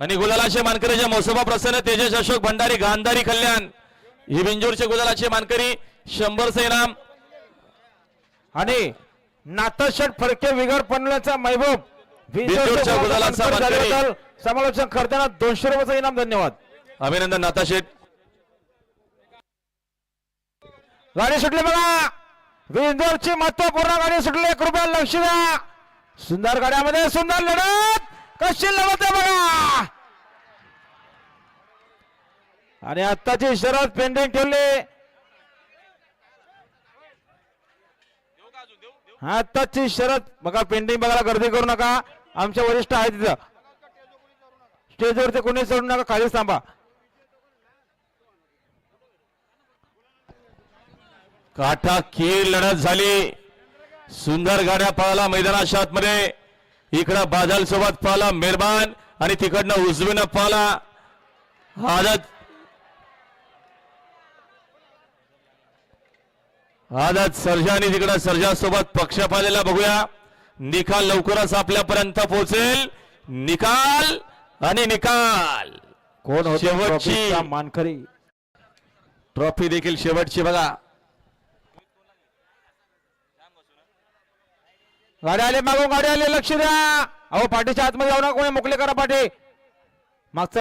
आणि गुलालाचे मानकरीचे मोसोबा प्रसन्न तेजस अशोक भंडारी गांधारी कल्याण ही बिंजोरचे गुलालाचे मानकरी शंभरचे इनाम आणि नाथशट फडके विगर पनवेलचा महबूब. गुलालाचा मानकरी. समालोचन करताना दोनशे रुपयाचं इनाम धन्यवाद. अभिनंदन नाथा शेठ गाडी सुटली बघा. विंदूरची महत्त्वपूर्ण गाडी सुटली. एक रुपया लक्ष द्या. सुंदर गाड्यामध्ये सुंदर लढत. कशी होते बघा? आणि आत्ताची शरद पेंडिंग ठेवली. आत्ताची शरद बघा पेंडिंग बघायला गर्दी करू नका. आमच्या वरिष्ठ आहे तिथं. स्टेजवरती कोणी चढू नका खाली थांबा. काठा खेळ लढत झाली. सुंदर गाड्या पळाला मैदानाच्या आतमध्ये इकडं बादल सोबत पळाला मेहरबान आणि तिकडनं उजवीनं पळाला आदत. आदत सर्जा आणि तिकडं सर्जा सोबत पक्ष पाहिलेला बघूया. निकाल लवकरच आपल्यापर्यंत पोहोचेल. निकाल आणि निकाल. कोण होते शेवटची. मानकरी? ट्रॉफी देखील शेवटची बघा. गाडी आले मागून गाडी आले लक्ष द्या. अहो पाठीच्या आतमध्ये जाऊ नका कोणी मोकले करा पाठी. मागचा